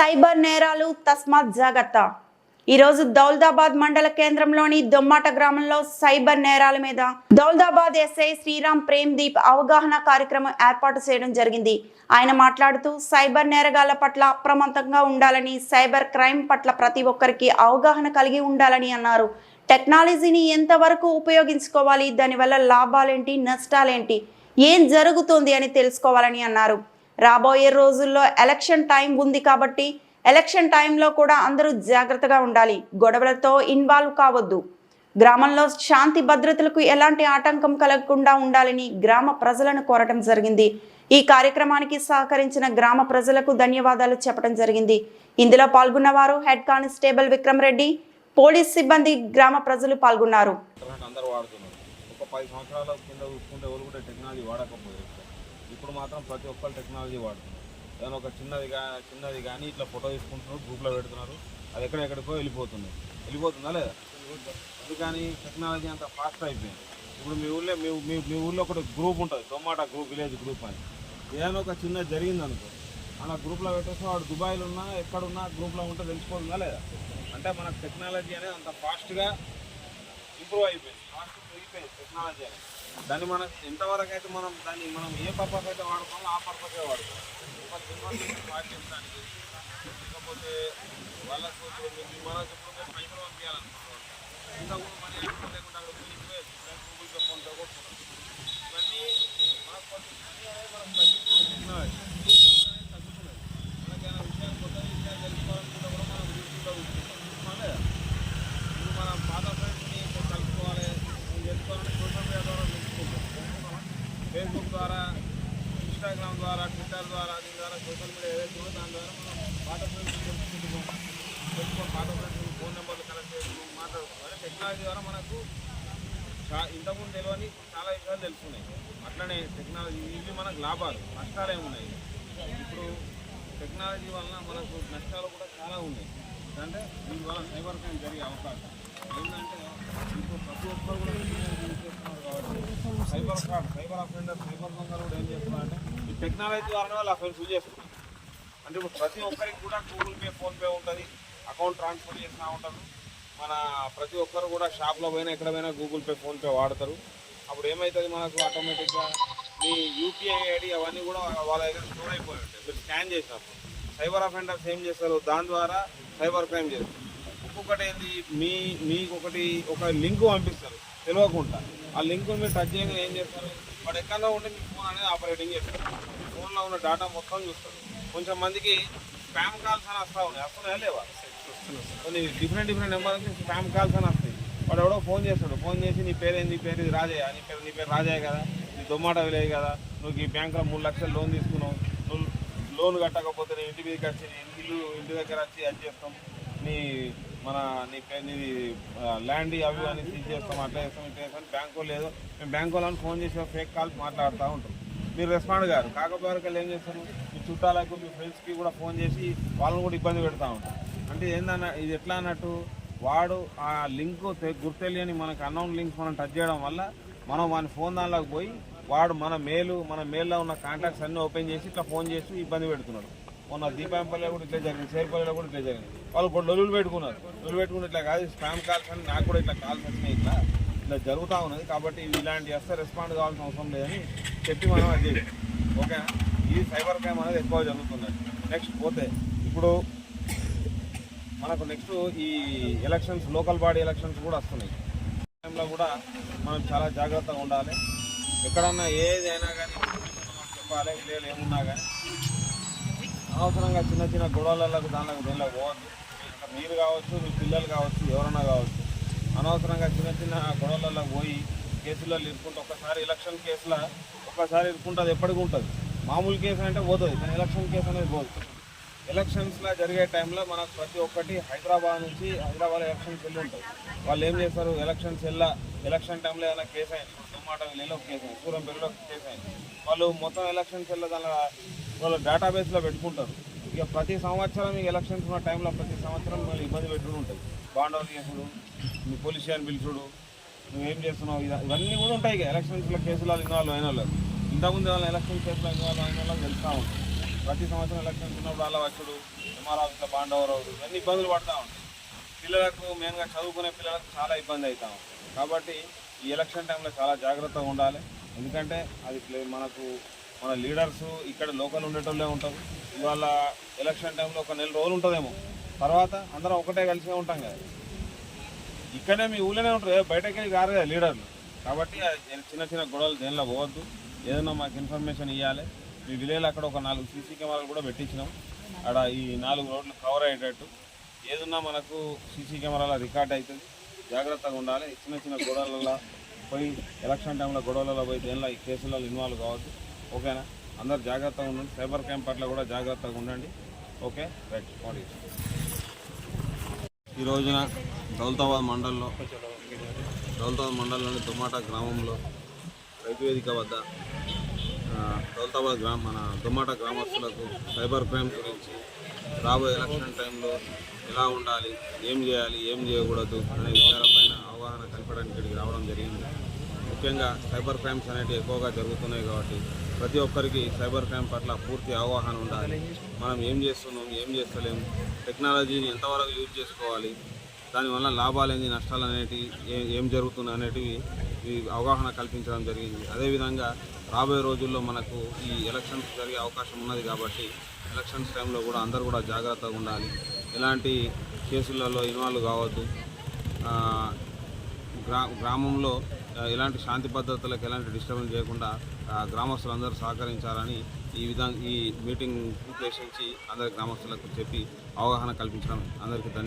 Cyber నేరాలు తస్మాత్ జాగ్రత్త. ఈరోజు దౌల్దాబాద్ మండల కేంద్రంలోని దొమ్మాట గ్రామంలో సైబర్ నేరాల మీద దౌల్దాబాద్ ఎస్ఐ శ్రీరామ్ ప్రేమ్ దీప్ అవగాహన కార్యక్రమం ఏర్పాటు చేయడం జరిగింది. ఆయన మాట్లాడుతూ సైబర్ నేరగాళ్ళ పట్ల అప్రమత్తంగా ఉండాలని సైబర్ క్రైమ్ పట్ల ప్రతి ఒక్కరికి అవగాహన కలిగి ఉండాలని అన్నారు. టెక్నాలజీని ఎంతవరకు ఉపయోగించుకోవాలి దానివల్ల లాభాలేంటి నష్టాలేంటి ఏం జరుగుతుంది అని తెలుసుకోవాలని అన్నారు. రాబోయే రోజుల్లో ఎలక్షన్ టైం ఉంది కాబట్టి ఎలక్షన్ టైంలో కూడా అందరూ జాగ్రత్తగా ఉండాలి. గొడవలతో ఇన్వాల్వ్ కావద్దు. గ్రామంలో శాంతి భద్రతలకు ఎలాంటి ఆటంకం కలగకుండా ఉండాలని గ్రామ ప్రజలను కోరటం జరిగింది. ఈ కార్యక్రమానికి సహకరించిన గ్రామ ప్రజలకు ధన్యవాదాలు చెప్పడం జరిగింది. ఇందులో పాల్గొన్నవారు head constable Vikram Reddy police సిబ్బంది గ్రామ ప్రజలు పాల్గొన్నారు. ఇప్పుడు మాత్రం ప్రతి ఒక్కరు టెక్నాలజీ వాడుతున్నారు. ఏదైనా ఒక చిన్నది కా చిన్నది కానీ ఇట్లా ఫోటో తీసుకుంటున్నారు గ్రూప్లో పెడుతున్నారు అది ఎక్కడెక్కడికో వెళ్ళిపోతుంది. వెళ్ళిపోతుందా లేదా? అందుకని టెక్నాలజీ అంత ఫాస్ట్ అయిపోయింది. ఇప్పుడు మీ ఊళ్ళో మీ మీ మీ ఊళ్ళో ఒకటి గ్రూప్ ఉంటుంది టొమాటో గ్రూప్ విలేజ్ గ్రూప్ అని. ఏదైనా ఒక చిన్న జరిగింది అనుకో అలా గ్రూప్లో పెట్టేస్తే వాడు దుబాయ్లో ఉన్నా ఎక్కడున్నా గ్రూప్లో ఉంటే తెలిసిపోతుందా లేదా? అంటే మనకు టెక్నాలజీ అనేది అంత ఫాస్ట్గా ఇంప్రూవ్ అయిపోయింది. ఫాస్ట్ పెరిగిపోయింది టెక్నాలజీ అనేది. దాన్ని మనం ఎంతవరకు అయితే మనం దాన్ని మనం ఏ పర్పస్ అయితే వాడుకోవాలో ఆ పర్పసే వాడుకోవాలి. ఒక ఇన్ఫర్మేషన్ పాటించడానికి లేకపోతే వాళ్ళకు ఇప్పుడు ఇప్పుడు మేము పైసలు పంపించాలనుకుంటున్నాం ఇంతకుముందు మనీ అకౌంట్ లేకుండా అక్కడ వెళ్ళిపోయేది గూగుల్ పే ఫోన్ పే కొట్టుకున్నాం ఇవన్నీ మనకు కొంచెం మనీ అనేది మనకు తగ్గిపోయింది టెక్నాలజీ తగ్గుతున్నది మనకేమైనా విషయాలు కొత్త విషయాలు తెలుసుకోవాలనుకుంటే కూడా మనం యూట్యూబ్లో చూసుకుంటాం లేదా ఇప్పుడు మనం పాత ఫ్రెండ్స్ని కలుసుకోవాలి నేను తెలుసుకోవాలంటే సోషల్ మీడియా ద్వారా తెలుసుకుంటాం ఫేస్బుక్ ద్వారా ఇన్స్టాగ్రామ్ ద్వారా ట్విట్టర్ ద్వారా దీని ద్వారా సోషల్ మీడియా ఏదైతే ఉందో దాని ద్వారా మనం పాత ఫ్రెండ్స్ తెలుసుకుంటున్నాం. తెలుసుకొని పాత ఫ్రెండ్స్ ఫోన్ నెంబర్లు కలెక్ట్ చేసుకుని మాట్లాడుకుంటాం అంటే టెక్నాలజీ ద్వారా మనకు చా ఇంతకుముందు తెలియని చాలా విషయాలు తెలుస్తున్నాయి అట్లనే టెక్నాలజీ ఇవి మనకు లాభాలు నష్టాలు ఏమున్నాయి ఇప్పుడు టెక్నాలజీ వలన మనకు నష్టాలు కూడా చాలా ఉన్నాయి. అంటే దీనివల్ల సైబర్ క్రైమ్ జరిగే అవకాశం. ఏంటంటే ఇప్పుడు ప్రతి ఒక్కరు కూడా టెక్నాలజీ యూజ్ చేస్తున్నారు కాబట్టి cyber of cyber offender cyber దొంగలు కూడా ఏం చేస్తున్నారు ఈ టెక్నాలజీ ద్వారానే వాళ్ళు అఫెన్స్ చేస్తున్నారు. అంటే ఇప్పుడు ప్రతి ఒక్కరికి కూడా గూగుల్ పే ఫోన్పే ఉంటుంది అకౌంట్ ట్రాన్స్ఫర్ చేసినా ఉంటారు. మన ప్రతి ఒక్కరు కూడా షాప్లో పోయినా ఎక్కడ పోయినా గూగుల్ పే ఫోన్పే వాడతారు. అప్పుడు ఏమవుతుంది మనకు ఆటోమేటిక్గా మీ యూపీఐ ఐడి అవన్నీ కూడా వాళ్ళ దగ్గర స్టోర్ అయిపోయి ఉంటాయి. మీరు స్కాన్ చేసినప్పుడు. సైబర్ అఫెండర్స్ ఏం చేస్తారు? దాని ద్వారా సైబర్ క్రైమ్ చేస్తారు. ఇంకొకటి ఏంటి మీ మీకు ఒకటి ఒక లింక్ పంపిస్తారు. తెలియకుండా. ఆ లింక్ మీరు టచ్ చేయగా ఏం చేస్తారు? వాడు ఎక్కడో ఉంటే మీ ఫోన్ అనేది ఆపరేటింగ్ చేస్తాడు. ఫోన్లో ఉన్న డేటా మొత్తం చూస్తాడు. కొంచెం మందికి స్పామ్ కాల్స్ అని వస్తా ఉన్నాయి. వస్తున్నాయా లేవా? కొన్ని డిఫరెంట్ డిఫరెంట్ నెంబర్ నుంచి స్పామ్ కాల్స్ అని వస్తాయి. వాడు ఎవడో ఫోన్ చేస్తాడు. ఫోన్ చేసి నీ పేరు ఏంది? నీ పేరు ఇది రాజయ్య. నీ పేరు నీ పేరు రాజయ్య కదా? నీ దొమ్మాట విలే కదా? నువ్వు ఈ బ్యాంకులో మూడు లక్షలు లోన్ తీసుకున్నావు. నువ్వు లోన్ కట్టకపోతే నీ ఇంటి మీదకి వచ్చి నీ ఇల్లు ఇంటి దగ్గర వచ్చి అది చేస్తాం. నీ మన నీ పేరు ల్యాండ్ అవి అని సీజ్ చేస్తాం అట్లా చేస్తాం ఇట్లా చేస్తాం బ్యాంకు లేదు మేము బ్యాంకు వాళ్ళని ఫోన్ చేసి ఫేక్ కాల్ మాట్లాడుతూ ఉంటాం మీరు రెస్పాండ్ గారు. కాకపోతే ఏం చేస్తారు? మీ చుట్టాలకు మీ ఫ్రెండ్స్కి కూడా ఫోన్ చేసి వాళ్ళని కూడా ఇబ్బంది పెడతా ఉంటారు. అంటే ఏందన్న ఇది ఎట్లా అన్నట్టు వాడు ఆ లింక్ గుర్తెలియని మనకు అన్నౌన్ లింక్స్ మనం టచ్ చేయడం వల్ల మనం వాని ఫోన్ దానిలోకి పోయి వాడు మన మేలు మన మేల్లో ఉన్న కాంటాక్ట్స్ అన్నీ ఓపెన్ చేసి ఇట్లా ఫోన్ చేసి ఇబ్బంది పెడుతున్నాడు. మొన్న దీపాంపల్లిలో కూడా ఇట్లా జరిగింది సేర్పల్లిలో కూడా ఇట్లా జరిగింది. వాళ్ళు కొన్ని లొల్లులు పెట్టుకున్నారు. లొల్లు పెట్టుకుని ఇట్లా కాదు స్పామ్ కాల్స్ అని నాకు కూడా ఇట్లా కాల్స్ వచ్చినాయి ఇట్లా. ఇట్లా జరుగుతూ ఉన్నది కాబట్టి ఇలాంటి వస్తే రెస్పాండ్ కావాల్సిన అవసరం లేదని చెప్పి మనం అది ఓకేనా? ఇది సైబర్ క్రైమ్ అనేది ఎక్కువ జరుగుతుంది నెక్స్ట్ పోతే ఇప్పుడు మనకు నెక్స్ట్ ఈ ఎలక్షన్స్ లోకల్ బాడీ ఎలక్షన్స్ కూడా వస్తున్నాయి. టైంలో కూడా మనం చాలా జాగ్రత్తగా ఉండాలి. ఎక్కడన్నా ఏదైనా కానీ చెప్పాలి లేదు ఏమున్నా కానీ. అనవసరంగా చిన్న చిన్న గొడవలకు దానిలకు దీనిలో పోవద్దు. మీరు కావచ్చు మీ పిల్లలు కావచ్చు ఎవరన్నా కావచ్చు అనవసరంగా చిన్న చిన్న గొడవలలో పోయి కేసులలో ఇరుక్కుంటే ఒక్కసారి ఎలక్షన్ కేసులో ఒకసారి ఇరుకుంటుంది ఎప్పటికి ఎప్పటికీ ఉంటుంది. మామూలు కేసు అంటే పోతుంది కానీ ఎలక్షన్ కేసు అనేది పోదు. ఎలక్షన్స్లో జరిగే టైంలో మనకు ప్రతి ఒక్కటి హైదరాబాద్ నుంచి హైదరాబాద్ ఎలక్షన్స్ వెళ్ళి ఉంటాయి. వాళ్ళు ఏం చేస్తారు? ఎలక్షన్స్ వెళ్ళా ఎలక్షన్ టైంలో ఏదైనా కేసు అయింది దుమ్మాట వెళ్ళి ఒక కేసు అయింది సూరంపల్లిలో కేసు అయింది వాళ్ళు మొత్తం ఎలక్షన్స్ వెళ్ళ దానిలో వాళ్ళ డేటాబేస్లో పెట్టుకుంటారు. ఇక ప్రతి సంవత్సరం ఈ ఎలక్షన్స్ ఉన్న టైంలో ప్రతి సంవత్సరం మళ్ళీ ఇబ్బంది పెట్టుకుని ఉంటుంది బాండోలు చేసుడు మీ పొలిషియన్ పిలుచుడు నువ్వేం చేస్తున్నావు? ఇవన్నీ కూడా ఉంటాయి ఇక. ఎలక్షన్స్లో కేసులు ఇన్వాల్వ్ అయిన వాళ్ళు. ఇంతకుముందు వాళ్ళ ఎలక్షన్ కేసులో ఇన్వాల్వ్ అయిన వాళ్ళకి తెలుస్తూ ఉంటాయి. ప్రతి సంవత్సరం ఎలక్షన్స్ ఉన్నప్పుడు అలా వచ్చుడు ఎంఆర్ ఆఫీస్లో బాండ్ ఓవర్ అవుడు ఇవన్నీ ఇబ్బందులు పడతా ఉంటాయి. పిల్లలకు మెయిన్గా చదువుకునే పిల్లలకు చాలా ఇబ్బంది అవుతాం ఉంటుంది కాబట్టి ఈ ఎలక్షన్ టైంలో చాలా జాగ్రత్తగా ఉండాలి. ఎందుకంటే అది ప్లే- మనకు మన లీడర్స్ ఇక్కడ లోకల్ ఉండేటోళ్ళే ఉంటారు. ఇవాళ ఎలక్షన్ టైంలో ఒక నెల రోజులు ఉంటుందేమో. తర్వాత అందరం ఒకటే కలిసే ఉంటాం కదా. ఇక్కడే మీ ఊళ్ళోనే ఉంటారు. బయటకెళ్ళి బయటకి కారు కదా లీడర్లు. కాబట్టి చిన్న చిన్న గొడవలు దేనిలో పోవద్దు. ఏదైనా మాకు ఇన్ఫర్మేషన్ ఇవ్వాలి మీ విలేజ్లో అక్కడ ఒక నాలుగు సీసీ కెమెరాలు కూడా పెట్టించినాం. అక్కడ ఈ నాలుగు రోడ్లు కవర్ అయ్యేటట్టు. ఏదన్నా మనకు సీసీ కెమెరాల రికార్డ్ అవుతుంది జాగ్రత్తగా ఉండాలి. చిన్న చిన్న గొడవలలో పోయి ఎలక్షన్ టైంలో గొడవలలో పోయి దేనిలో ఈ కేసులలో ఇన్వాల్వ్ కావద్దు. ఓకేనా? అందరు జాగ్రత్తగా ఉండండి. సైబర్ క్రైమ్ పట్ల కూడా జాగ్రత్తగా ఉండండి. ఓకే? రైట్. వాట్ ఈ రోజున దౌలతాబాద్ మండలంలో దౌలతాబాద్ మండలంలోని దుమ్మాట గ్రామంలో రైతు వేదిక వద్ద దౌలతాబాద్ గ్రామ మన దుమ్మాట గ్రామస్తులకు సైబర్ క్రైమ్ గురించి రాబోయే ఎలక్షన్ టైంలో ఎలా ఉండాలి ఏం చేయాలి ఏం చేయకూడదు అనే విషయాలపైన అవగాహన కల్పడానికి ఇక్కడికి రావడం జరిగింది. ముఖ్యంగా సైబర్ క్రైమ్స్ అనేవి ఎక్కువగా జరుగుతున్నాయి కాబట్టి ప్రతి ఒక్కరికి సైబర్ క్రైమ్ పట్ల పూర్తి అవగాహన ఉండాలి. మనం ఏం చేస్తున్నాం ఏం చేస్తలేము టెక్నాలజీని ఎంతవరకు యూజ్ చేసుకోవాలి దానివల్ల లాభాలు ఏంటి నష్టాలు అనేటివి ఏం జరుగుతుంది అనేటివి అవగాహన కల్పించడం జరిగింది. అదేవిధంగా రాబోయే రోజుల్లో మనకు ఈ ఎలక్షన్స్ జరిగే అవకాశం ఉన్నది కాబట్టి ఎలక్షన్స్ టైంలో కూడా అందరూ కూడా జాగ్రత్తగా ఉండాలి. ఎలాంటి కేసులలో ఇన్వాల్వ్ కావద్దు. గ్రా గ్రామంలో ఎలాంటి శాంతి భద్రతలకు ఎలాంటి డిస్టర్బెన్స్ చేయకుండా గ్రామస్తులందరూ సహకరించాలని ఈ విధంగా ఈ మీటింగ్ ఉద్దేశించి అందరి గ్రామస్తులకు చెప్పి అవగాహన కల్పించడం అందరికీ ధన్యవాదాలు.